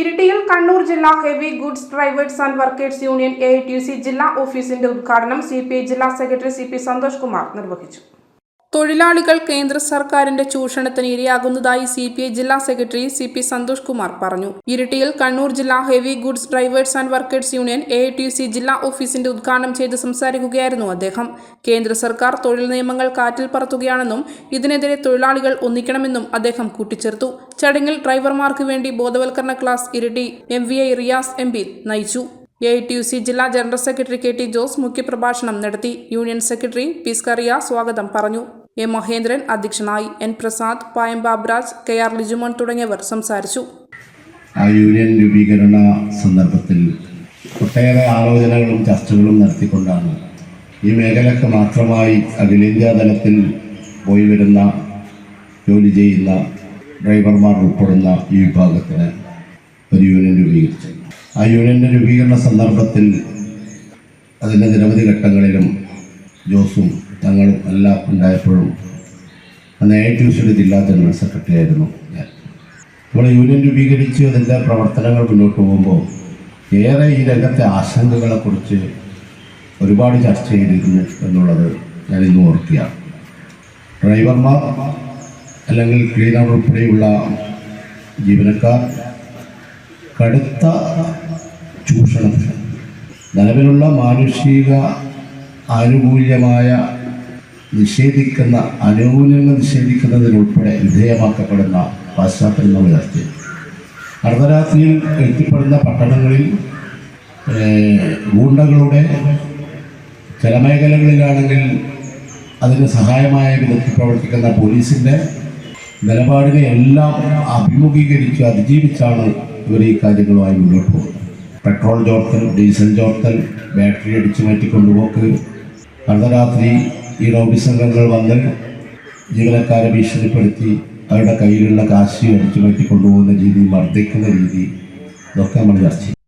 ഇരിട്ടിയിൽ കണ്ണൂർ ജില്ലാ heavy goods drivers and workers union A ജില്ലാ ഓഫീസിന്റെ ഉദ്ഘാടനം സി ജില്ലാ secretary C P Santhosh Kumar നിർവഹിച്ചു. തൊഴിലാളികൾ കേന്ദ്ര സർക്കാരിന്റെ ചൂഷണത്തിന് ഇരയാകുന്നതായി സി പി ഐ ജില്ലാ secretary C P Santhosh Kumar പറഞ്ഞു. ഇരിട്ടിയിൽ കണ്ണൂർ ജില്ലാ heavy goods drivers and workers union A T C ജില്ലാ ഓഫീസിന്റെ ഉദ്ഘാടനം ചെയ്ത് സംസാരിക്കുകയായിരുന്നു അദ്ദേഹം. കേന്ദ്ര സർക്കാർ തൊഴിൽ നിയമങ്ങൾ കാറ്റിൽ പറത്തുകയാണെന്നും ഇതിനെതിരെ തൊഴിലാളികൾ ഒന്നിക്കണമെന്നും അദ്ദേഹം കൂട്ടിച്ചേർത്തു. ചടങ്ങിൽ ഡ്രൈവർമാർക്ക് വേണ്ടി ബോധവൽക്കരണ class Iritty M V I Riyas M P നയിച്ചു. A I T U C ജില്ലാ general secretary K T Jose മുഖ്യപ്രഭാഷണം നടത്തി. യൂണിയൻ സെക്രട്ടറി പി സ്കറിയ സ്വാഗതം പറഞ്ഞു. എ മഹേന്ദ്രൻ അധ്യക്ഷനായി. N Prasad Payam Babraj K R Lijumon തുടങ്ങിയവർ സംസാരിച്ചു. ആ യൂണിയൻ രൂപീകരണ സന്ദർഭത്തിൽ ഒട്ടേറെ ആലോചനകളും ചർച്ചകളും നടത്തിക്കൊണ്ടാണ് ഈ മേഖലക്ക് മാത്രമായി അഖിലേന്ത്യാ തലത്തിൽ പോയി വരുന്ന ജോലി ചെയ്യുന്ന ഡ്രൈവർമാർ ഉൾപ്പെടുന്ന ഈ വിഭാഗത്തിന് ഒരു യൂണിയൻ രൂപീകരിച്ചു ആ യൂണിയന്റെ രൂപീകരണ സന്ദർഭത്തിൽ അതിന്റെ നിരവധി ഘട്ടങ്ങളിലും ജോസും തങ്ങളും എല്ലാം ഉണ്ടായപ്പോഴും അന്ന് എ ടി സിയുടെ ജില്ലാ ജനറൽ സെക്രട്ടറി ആയിരുന്നു ഞാൻ. നമ്മൾ യൂണിയൻ രൂപീകരിച്ച് അതിന്റെ പ്രവർത്തനങ്ങൾ മുന്നോട്ട് പോകുമ്പോൾ ഏറെ ഈ രംഗത്തെ ആശങ്കകളെക്കുറിച്ച് ഒരുപാട് ചർച്ച ചെയ്തിരുന്നു എന്നുള്ളത് ഞാൻ ഇന്ന് ഓർക്കുകയാണ്. ഡ്രൈവർമാർ അല്ലെങ്കിൽ ക്ലീനർ ഉൾപ്പെടെയുള്ള ജീവനക്കാർ കടുത്ത ചൂഷണത്തിന് നിലവിലുള്ള മാനുഷിക ആനുകൂല്യമായ നിഷേധിക്കുന്ന ആനുകൂല്യങ്ങൾ നിഷേധിക്കുന്നതിനുൾപ്പെടെ വിധേയമാക്കപ്പെടുന്ന പശ്ചാത്തലം ഉയർത്തി. അർദ്ധരാത്രിയിൽ എത്തിപ്പെടുന്ന പട്ടണങ്ങളിൽ ഗൂണ്ടകളുടെ ചില മേഖലകളിലാണെങ്കിൽ അതിന് സഹായമായ വിധത്തിൽ പ്രവർത്തിക്കുന്ന പോലീസിന്റെ നിലപാടിനെ എല്ലാം അഭിമുഖീകരിച്ച് അതിജീവിച്ചാണ് ഇവർ ഈ കാര്യങ്ങളുമായി മുന്നോട്ട് പോകുന്നത്. പെട്രോൾ ചോർത്തൽ ഡീസൽ ചോർത്തൽ ബാറ്ററി അടിച്ചു മാറ്റി കൊണ്ടുപോക്ക് അർദ്ധരാത്രി ഈ ലോബി സംഘങ്ങൾ വന്ന് ജീവനക്കാരെ ഭീഷണിപ്പെടുത്തി അവരുടെ കയ്യിലുള്ള കാശി അടിച്ചു മാറ്റി കൊണ്ടുപോകുന്ന രീതി മർദ്ദിക്കുന്ന രീതി ഇതൊക്കെ നമ്മൾ ചർച്ച ചെയ്യും.